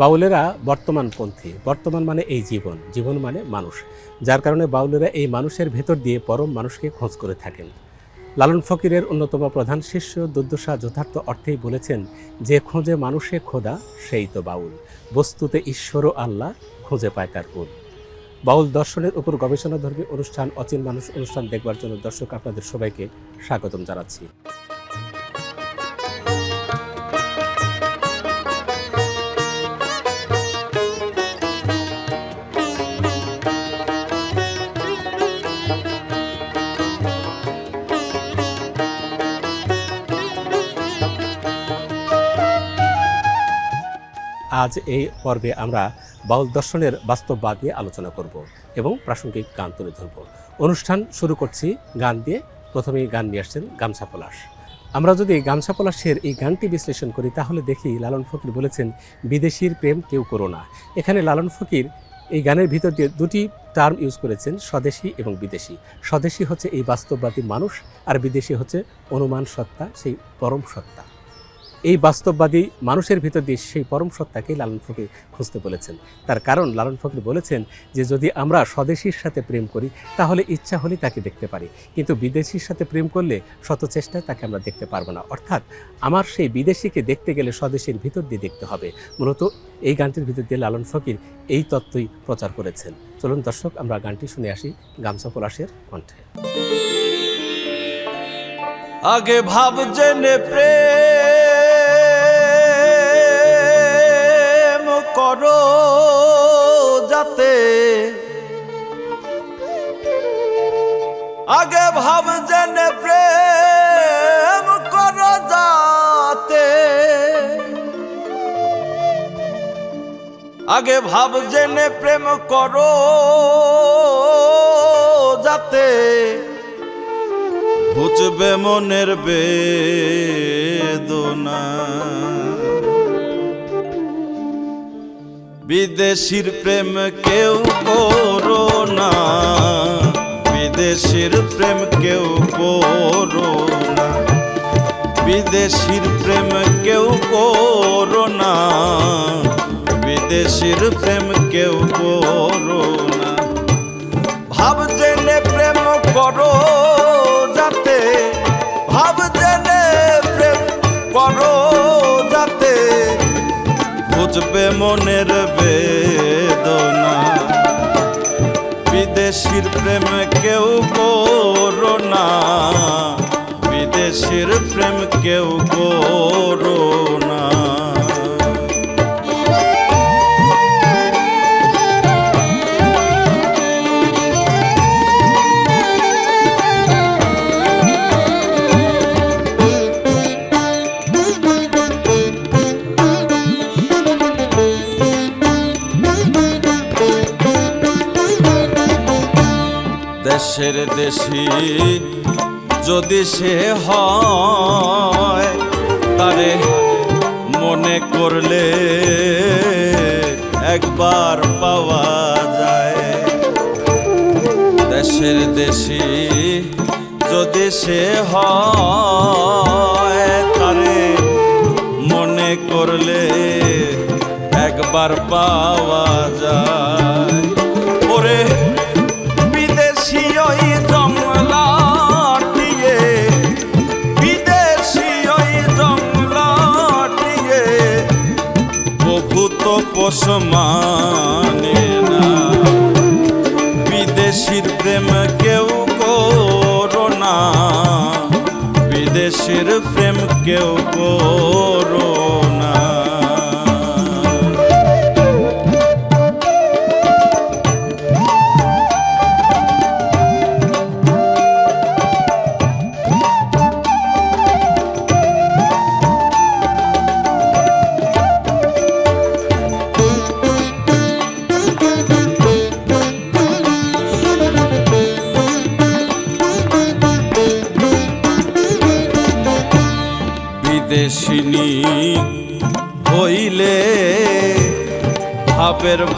বাউলেরা বর্তমানপন্থী বর্তমান মানে এই জীবন। জীবন মানে মানুষ। যার কারণে বাউলেরা এই মানুষের ভেতর দিয়ে পরম মানুষকে খোঁজ করে থাকেন। লালন ফকিরের অন্যতম প্রধান শিষ্য দুর্দশা যথার্থ অর্থেই বলেছেন, যে খোঁজে মানুষে খোদা, সেই তো বাউল। বস্তুতে ঈশ্বর ও আল্লাহ খুঁজে পায় তার কুল বাউল দর্শনের উপর গবেষণাধর্মী অনুষ্ঠান, অচিন মানুষ অনুষ্ঠান দেখবার জন্য দর্শক আপনাদের সবাইকে স্বাগতম জানাচ্ছি। আজ এই পর্বে আমরা বাউল দর্শনের বাস্তববাদ নিয়ে আলোচনা করব এবং প্রাসঙ্গিক গান তুলে ধরব। অনুষ্ঠান শুরু করছি গান দিয়ে। প্রথমেই গান নিয়ে আসছেন গামছা পলাশ। আমরা যদি গামছা পলাশের এই গানটি বিশ্লেষণ করি, তাহলে দেখি লালন ফকির বলেছেন, বিদেশির প্রেম কেউ করো না। এখানে লালন ফকির এই গানের ভিতর দিয়ে দুটি টার্ম ইউজ করেছেন, স্বদেশী এবং বিদেশি। স্বদেশী হচ্ছে এই বাস্তববাদী মানুষ, আর বিদেশি হচ্ছে অনুমান সত্তা, সেই পরম সত্তা। এই বাস্তববাদী মানুষের ভিতর দিয়ে সেই পরম সত্তাকেই লালন ফকির খুঁজতে বলেছেন। তার কারণ লালন ফকির বলেছেন যে, যদি আমরা স্বদেশীর সাথে প্রেম করি, তাহলে ইচ্ছা হলে তাকে দেখতে পারি। কিন্তু বিদেশির সাথে প্রেম করলে শত চেষ্টায় তাকে আমরা দেখতে পারব না। অর্থাৎ আমার সেই বিদেশিকে দেখতে গেলে স্বদেশীর ভিতর দিয়ে দেখতে হবে। মূলত এই গানটির ভিতর দিয়ে লালন ফকির এই তত্ত্বই প্রচার করেছেন। চলুন দর্শক, আমরা গানটি শুনে আসি গামছা পলাশের কণ্ঠে। আগে ভাব জেনে প্রেম করো যাতে। আগে ভাব জেনে প্রেম করো যাতে। আগে ভাব জেনে প্রেম করো যাতে। বুঝবে মনের বেদনা। বিদেশির প্রেম কেউ করো না। বিদেশির প্রেম কেউ করো না। বিদেশির প্রেম কেউ করো না। বিদেশির প্রেম কেউ করো না। ভাব জেনে প্রেম করো বুঝবে মনের বেদনা। বিদেশির প্রেম কেউ করো না। বিদেশির প্রেম কেউ করো না। দেশের দেশি যদি সে হয়, তারে মনে করলে একবার পাওয়া যায়। দেশের দেশি যদি সে হয়, তারে মনে করলে একবার পাওয়া যায়। পোষ মানে না। বিদেশির প্রেম কেউ করো না। বিদেশের প্রেম কেউ করো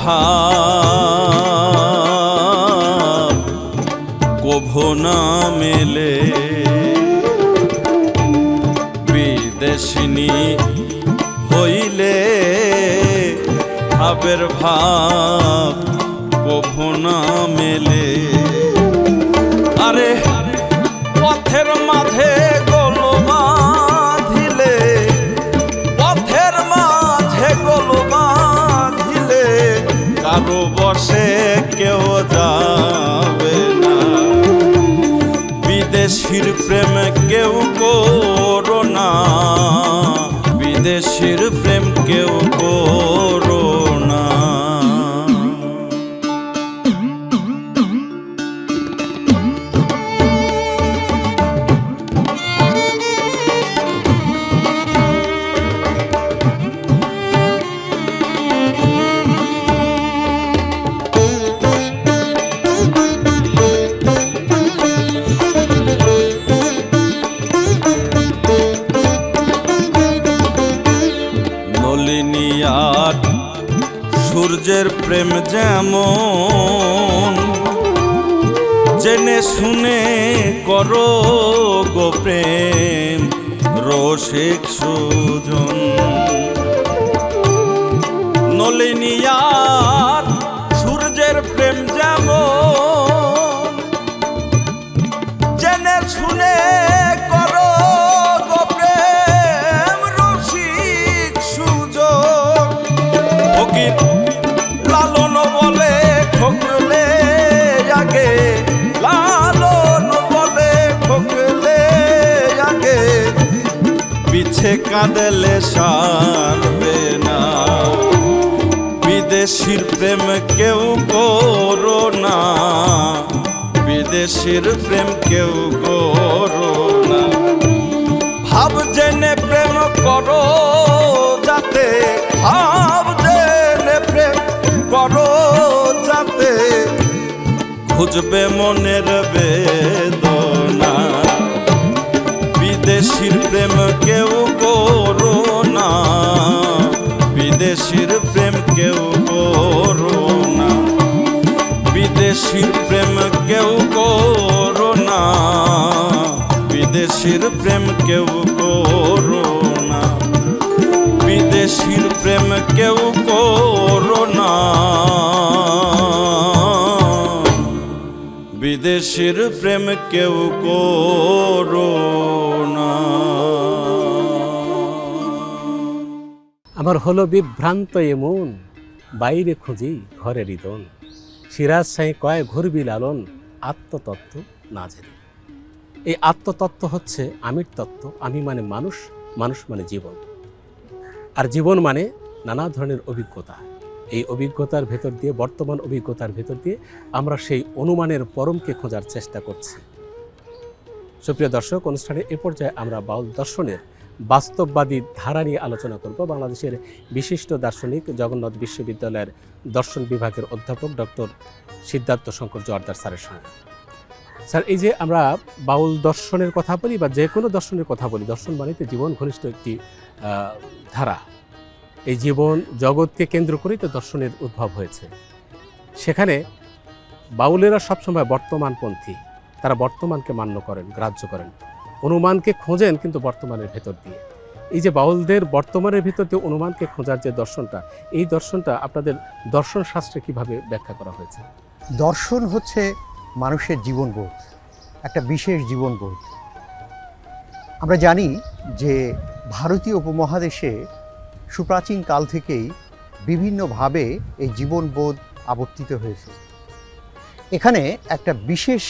ভাব কভো না মেলে। বিদেশিনী হইলে ভাবের ভাব কভু না মেলে। আরে পথের মাঝে বসে কেউ যাবে না। বিদেশির প্রেম কেউ করো না। বিদেশির প্রেম কেউ করো শুনে করো গো প্রেম। রসিক সুজন পিছে কাঁদেলে সারবে না। বিদেশির প্রেম কেউ করো না। বিদেশির প্রেম কেউ করো না। ভাব জেনে প্রেম করো, যাতে ভাব জেনে প্রেম করো, যাতে খুঁজবে মনের বেদনা। বিদেশির প্রেম কেউ করো না। বিদেশির প্রেম কেউ করো না। বিদেশির প্রেম কেউ করো না। বিদেশির প্রেম কেউ করো না। বিদেশির প্রেম কেউ করো বিদেশির প্রেম কেউ করো না। আমার হলো বিভ্রান্ত এমন বাইরে খুঁজি ঘরের রিদন সিরাজ সাই কয় ঘুরবি লালন, আত্মতত্ত্ব না জেনে। এই আত্মতত্ত্ব হচ্ছে আমির তত্ত্ব, আমি মানে মানুষ মানুষ মানে জীবন। আর জীবন মানে নানা ধরনের অভিজ্ঞতা। এই অভিজ্ঞতার ভেতর দিয়ে, বর্তমান অভিজ্ঞতার ভেতর দিয়ে আমরা সেই অনুমানের পরমকে খোঁজার চেষ্টা করছি। সুপ্রিয় দর্শক, অনুষ্ঠানে এ পর্যায়ে আমরা বাউল দর্শনের বাস্তববাদী ধারা নিয়ে আলোচনা করব। বাংলাদেশের বিশিষ্ট দার্শনিক জগন্নাথ বিশ্ববিদ্যালয়ের দর্শন বিভাগের অধ্যাপক ডক্টর সিদ্ধার্থ শঙ্কর জোয়ারদার স্যারের সঙ্গে। স্যার, এই যে আমরা বাউল দর্শনের কথা বলি বা যে কোনো দর্শনের কথা বলি, দর্শন মানে জীবন ঘনিষ্ঠ একটি ধারা। এই জীবন জগৎকে কেন্দ্র করেই তো দর্শনের উদ্ভব হয়েছে। সেখানে বাউলেরা সবসময় বর্তমানপন্থী। তারা বর্তমানকে মান্য করেন, গ্রাহ্য করেন। অনুমানকে খোঁজেন কিন্তু বর্তমানের ভেতর দিয়ে। এই যে বাউলদের বর্তমানের ভিতর দিয়ে অনুমানকে খোঁজার যে দর্শনটা, এই দর্শনটা আপনাদের দর্শন শাস্ত্রে কীভাবে ব্যাখ্যা করা হয়েছে? দর্শন হচ্ছে মানুষের জীবনবোধ একটা বিশেষ জীবনবোধ আমরা জানি যে ভারতীয় উপমহাদেশে সুপ্রাচীন কাল থেকেই বিভিন্নভাবে এই জীবনবোধ আবর্তিত হয়েছে। এখানে একটা বিশেষ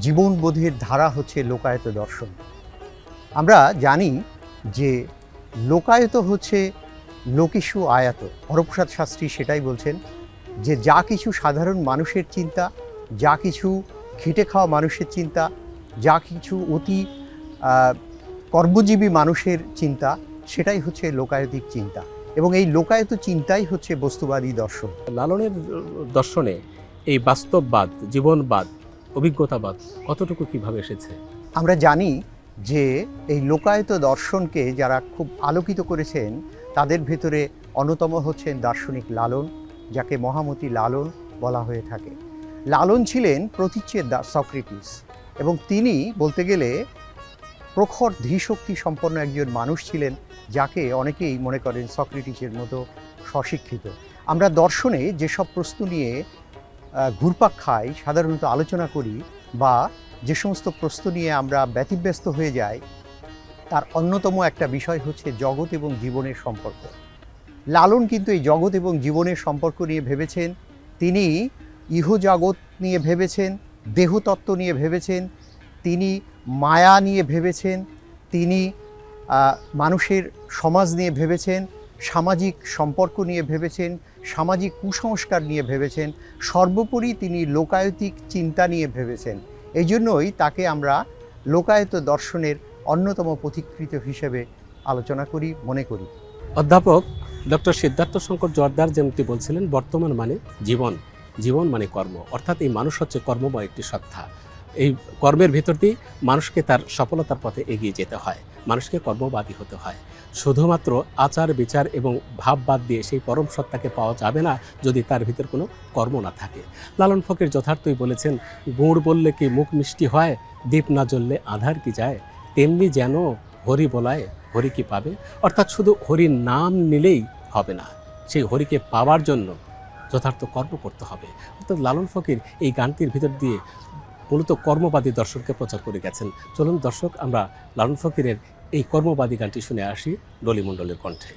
জীবনবোধের ধারা হচ্ছে লোকায়ত দর্শন। আমরা জানি যে লোকায়ত হচ্ছে লোকেশু আয়াত। হরপ্রসাদ শাস্ত্রী সেটাই বলছেন যে যা কিছু সাধারণ মানুষের চিন্তা, যা কিছু খেটে খাওয়া মানুষের চিন্তা, যা কিছু অতি কর্মজীবী মানুষের চিন্তা সেটাই হচ্ছে লোকায়তিক চিন্তা। এবং এই লোকায়ত চিন্তাই হচ্ছে বস্তুবাদী দর্শন। লালনের দর্শনে এই বাস্তববাদ জীবনবাদ অভিজ্ঞতাবাদ কতটুকু কীভাবে এসেছে? আমরা জানি যে এই লোকায়ত দর্শনকে যারা খুব আলোকিত করেছেন তাদের ভেতরে অন্যতম হচ্ছেন দার্শনিক লালন যাকে মহামতি লালন বলা হয়ে থাকে। লালন ছিলেন প্রতীচ্যের দা সক্রেটিস এবং তিনি বলতে গেলে প্রখর ধীশক্তি সম্পন্ন একজন মানুষ ছিলেন যাকে অনেকেই মনে করেন সক্রেটিসের মতো স্বশিক্ষিত। আমরা দর্শনে যেসব প্রশ্ন নিয়ে ঘুরপাক খাই, সাধারণত আলোচনা করি বা যে সমস্ত প্রশ্ন নিয়ে আমরা ব্যতিব্যস্ত হয়ে যাই, তার অন্যতম একটা বিষয় হচ্ছে জগৎ এবং জীবনের সম্পর্ক। লালন কিন্তু এই জগৎ এবং জীবনের সম্পর্ক নিয়ে ভেবেছেন, তিনি ইহজগৎ নিয়ে ভেবেছেন, দেহতত্ত্ব নিয়ে ভেবেছেন, তিনি মায়া নিয়ে ভেবেছেন, তিনি মানুষের সমাজ নিয়ে ভেবেছেন, সামাজিক সম্পর্ক নিয়ে ভেবেছেন, সামাজিক কুসংস্কার নিয়ে ভেবেছেন, সর্বোপরি তিনি লোকায়তিক চিন্তা নিয়ে ভেবেছেন। এই জন্যই তাকে আমরা লোকায়ত দর্শনের অন্যতম পথিকৃত হিসেবে আলোচনা করি, মনে করি। অধ্যাপক ডক্টর সিদ্ধার্থ শঙ্কর জোয়ারদার যেমনটি বলছিলেন, বর্তমান মানে জীবন। জীবন মানে কর্ম। অর্থাৎ এই মানুষ হচ্ছে কর্মময় একটি সত্তা। এই কর্মের ভিতর দিয়ে মানুষকে তার সফলতার পথে এগিয়ে যেতে হয়। মানুষকে কর্মবাদী হতে হয়। শুধুমাত্র আচার, বিচার এবং ভাব বাদ দিয়ে সেই পরম সত্তাকে পাওয়া যাবে না যদি তার ভিতর কোনো কর্ম না থাকে। লালন ফকির যথার্থই বলেছেন, গুড় বললে কি মুখ মিষ্টি হয়, দীপ না জ্বললে আধার কি যায়? তেমনি যেন হরি বলায়, হরি কি পাবে? অর্থাৎ শুধু হরির নাম নিলেই হবে না, সেই হরিকে পাওয়ার জন্য যথার্থ কর্ম করতে হবে। অর্থাৎ লালন ফকির এই গানটির ভিতর দিয়ে মূলত কর্মবাদী দর্শককে প্রচার করে গেছেন। চলুন দর্শক, আমরা লালন ফকিরের এই কর্মবাদী গানটি শুনে আসি ডলিমণ্ডলের কণ্ঠে।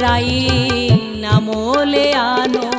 সায়েরাই নামলে আনো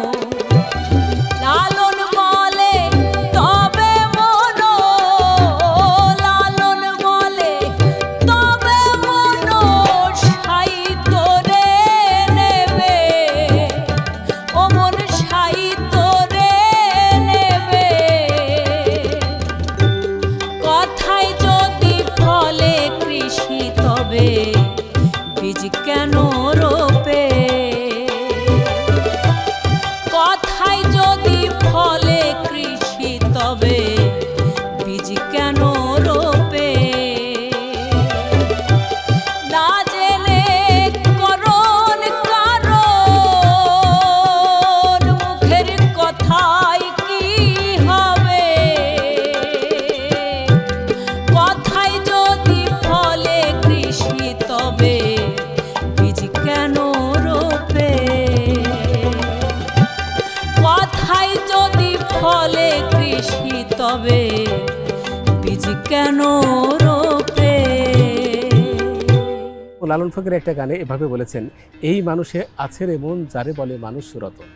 লালন ফকির একটা গানে এভাবে বলেছেন, এই মানুষে আছে রে মন যারে বলে মানুষ রতন।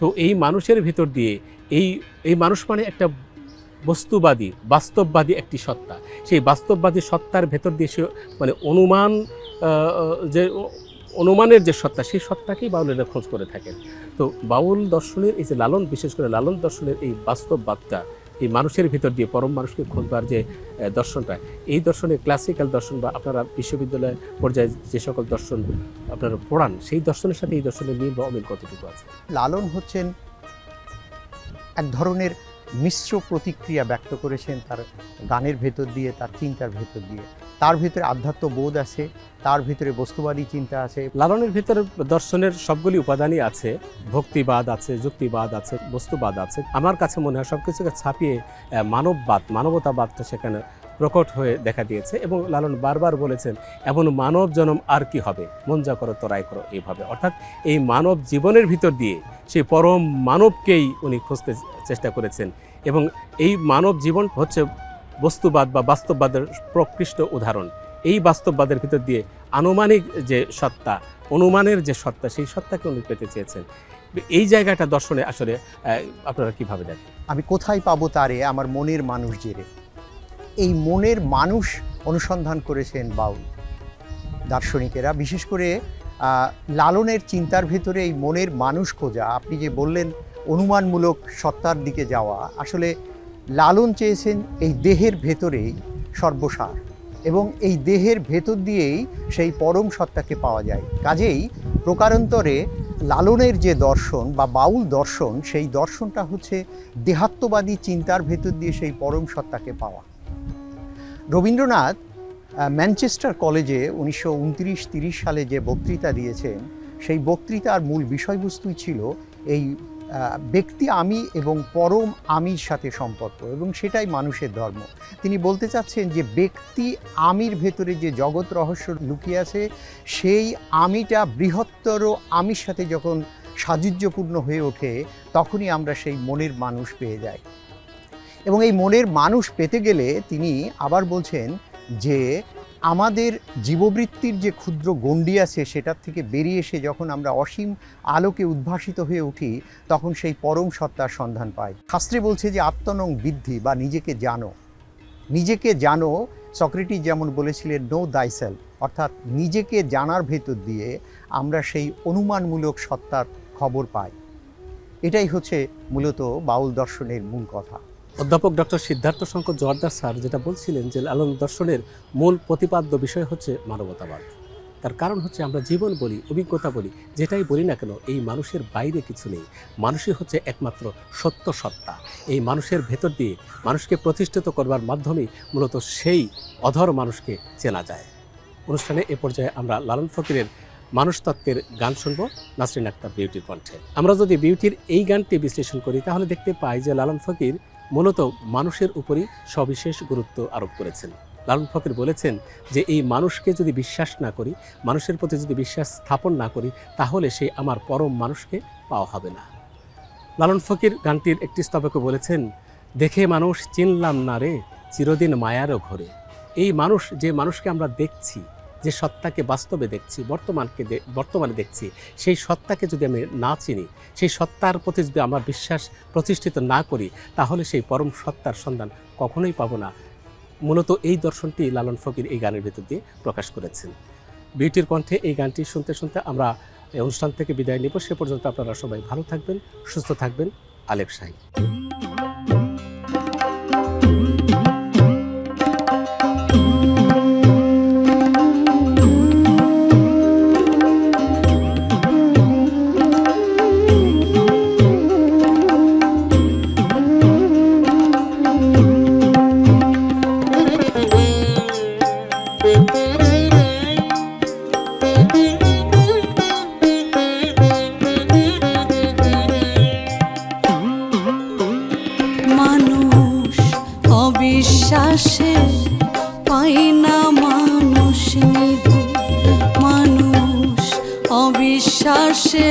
তো এই মানুষের ভিতর দিয়ে এই এই মানুষ মানে একটা বস্তুবাদী, বাস্তববাদী একটি সত্তা। সেই বাস্তববাদী সত্তার ভেতর দিয়ে সে মানে অনুমান যে অনুমানের যে সত্তা, সেই সত্তাকেই বাউলেরা খোঁজ করে থাকেন। তো বাউল দর্শনের এই যে লালন, বিশেষ করে লালন দর্শনের এই বাস্তববাদটা এই মানুষের ভিতর দিয়ে পরম মানুষকে খোঁজবার যে দর্শনটা, এই দর্শনে ক্লাসিক্যাল দর্শন বা আপনারা বিশ্ববিদ্যালয় পর্যায়ে যে সকল দর্শন আপনারা পড়ান, সেই দর্শনের সাথে এই দর্শনের মিল বা অমিল কতটুকু আছে? লালন হচ্ছেন এক ধরনের মিশ্র প্রতিক্রিয়া ব্যক্ত করেছেন তার গানের ভেতর দিয়ে, তার চিন্তার ভেতর দিয়ে। তার ভিতরে আধ্যাত্ম বোধ আছে, তার ভিতরে বস্তুবাদী চিন্তা আছে। লালনের ভিতরে দর্শনের সবগুলি উপাদানই আছে, ভক্তিবাদ আছে, যুক্তিবাদ আছে, বস্তুবাদ আছে। আমার কাছে মনে হয় সব কিছুকে ছাপিয়ে মানববাদ মানবতাবাদটা সেখানে প্রকট হয়ে দেখা দিয়েছে এবং লালন বারবার বলেছেন, এমন মানব জনম আর কি হবে? মন যা করো, তোরাই করো এইভাবে। অর্থাৎ এই মানব জীবনের ভিতর দিয়ে সেই পরম মানবকেই উনি খুঁজতে চেষ্টা করেছেন এবং এই মানব জীবন হচ্ছে বস্তুবাদ বা বাস্তববাদের প্রকৃষ্ট উদাহরণ। এই বাস্তববাদের ভিতর দিয়ে আনুমানিক যে সত্তা, অনুমানের যে সত্তা, সেই সত্তাকে উনি পেতে চেয়েছেন। এই জায়গাটা দর্শনে আসলে আপনারা কীভাবে দেখেন? আমি কোথায় পাবো তারে? আমার মনের মানুষ জেরে এই মনের মানুষ অনুসন্ধান করেছেন বাউল। দার্শনিকেরা, বিশেষ করে লালনের চিন্তার ভেতরে এই মনের মানুষ খোঁজা। আপনি যে বললেন, অনুমানমূলক সত্তার দিকে যাওয়া। আসলে লালন চেয়েছেন এই দেহের ভেতরেই সর্বসার এবং এই দেহের ভেতর দিয়েই সেই পরম সত্তাকে পাওয়া যায়। কাজেই প্রকারান্তরে লালনের যে দর্শন বা বাউল দর্শন, সেই দর্শনটা হচ্ছে দেহাত্মবাদী চিন্তার ভেতর দিয়ে সেই পরম সত্তাকে পাওয়া। রবীন্দ্রনাথ ম্যানচেস্টার কলেজে উনিশশো উনত্রিশ তিরিশ সালে যে বক্তৃতা দিয়েছেন, সেই বক্তৃতার মূল বিষয়বস্তুই ছিল এই ব্যক্তি আমি এবং পরম আমির সাথে সম্পর্ক এবং সেটাই মানুষের ধর্ম। তিনি বলতে চাচ্ছেন যে ব্যক্তি আমির ভেতরে যে জগৎ রহস্য লুকিয়ে আছে, সেই আমিটা বৃহত্তর আমির সাথে যখন সাযুজ্যপূর্ণ হয়ে ওঠে, তখনই আমরা সেই মনের মানুষ পেয়ে যাই। এবং এই মনের মানুষ পেতে গেলে তিনি আবার বলছেন যে আমাদের জীববৃত্তির যে ক্ষুদ্র গণ্ডি আছে সেটার থেকে বেরিয়ে এসে যখন আমরা অসীম আলোকে উদ্ভাসিত হয়ে উঠি, তখন সেই পরম সত্তার সন্ধান পাই। শাস্ত্রে বলছে যে, আত্মনং বৃদ্ধি বা নিজেকে জানো। নিজেকে জানো, সক্রেটিস যেমন বলেছিলেন নো দাইসেল অর্থাৎ নিজেকে জানার ভেতর দিয়ে আমরা সেই অনুমানমূলক সত্তার খবর পাই। এটাই হচ্ছে মূলত বাউল দর্শনের মূল কথা। অধ্যাপক ডক্টর সিদ্ধার্থ শঙ্কর জোয়ারদার স্যার যেটা বলছিলেন যে লালন দর্শনের মূল প্রতিপাদ্য বিষয় হচ্ছে মানবতাবাদ। তার কারণ হচ্ছে আমরা জীবন বলি, অভিজ্ঞতা বলি, যেটাই বলি না কেন, এই মানুষের বাইরে কিছু নেই। মানুষই হচ্ছে একমাত্র সত্য সত্তা। এই মানুষের ভেতর দিয়ে মানুষকে প্রতিষ্ঠিত করবার মাধ্যমেই মূলত সেই অধর মানুষকে চেনা যায়। অনুষ্ঠানে এ পর্যায়ে আমরা লালন ফকিরের মানুষতত্ত্বের গান শুনব, নাসরিন আক্তার বিউটির কণ্ঠে। আমরা যদি বিউটির এই গানটি বিশ্লেষণ করি, তাহলে দেখতে পাই যে লালন ফকির মূলত মানুষের উপরই সবিশেষ গুরুত্ব আরোপ করেছেন। লালন ফকির বলেছেন যে, এই মানুষকে যদি বিশ্বাস না করি, মানুষের প্রতি যদি বিশ্বাস স্থাপন না করি, তাহলে সে আমার পরম মানুষকে পাওয়া হবে না। লালন ফকির গানটির একটি স্তবকে বলেছেন, দেখে মানুষ চিনলাম না রে, চিরদিন মায়ারও ঘরে। এই মানুষ যে মানুষকে আমরা দেখছি যে সত্তাকে বাস্তবে দেখছি, বর্তমানকে বর্তমানে দেখছি, সেই সত্তাকে যদি আমি না চিনি, সেই সত্তার প্রতি যদি আমার বিশ্বাস প্রতিষ্ঠিত না করি, তাহলে সেই পরম সত্তার সন্ধান কখনোই পাবো না। মূলত এই দর্শনটি লালন ফকির এই গানের ভেতর দিয়ে প্রকাশ করেছেন। বিউটির কণ্ঠে এই গানটি শুনতে শুনতে আমরা এই অনুষ্ঠান থেকে বিদায় নেব। সে পর্যন্ত আপনারা সবাই ভালো থাকবেন, সুস্থ থাকবেন। আলেপ শাহী। মানুষ অবিশ্বাসে পাই না মানুষ নিধি। মানুষ অবিশ্বাসে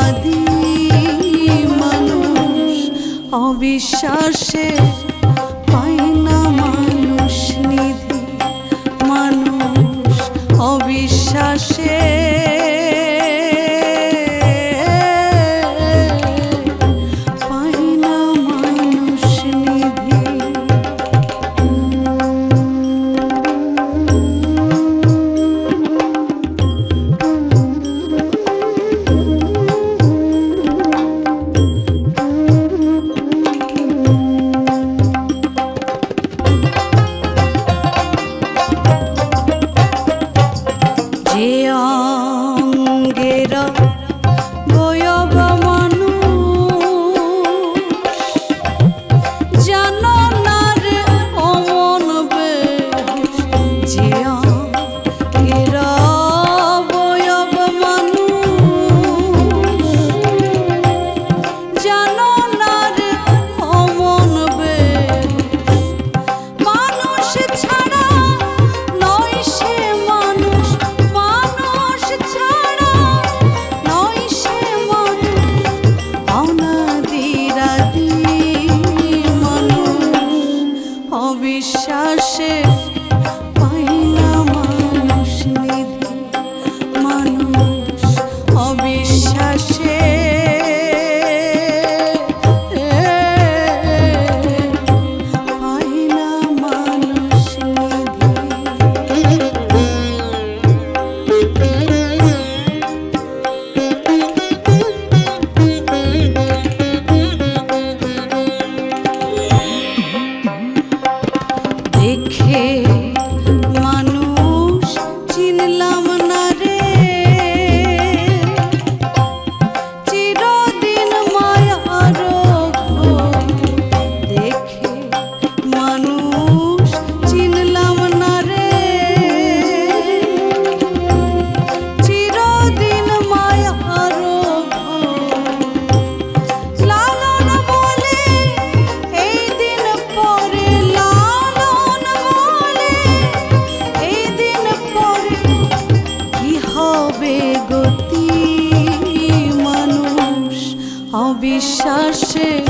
বিবাদী মানুষ অবিশ্বাসে পাই না মানুষ নিধি। মানুষ অবিশ্বাসে অবিশ্বাসে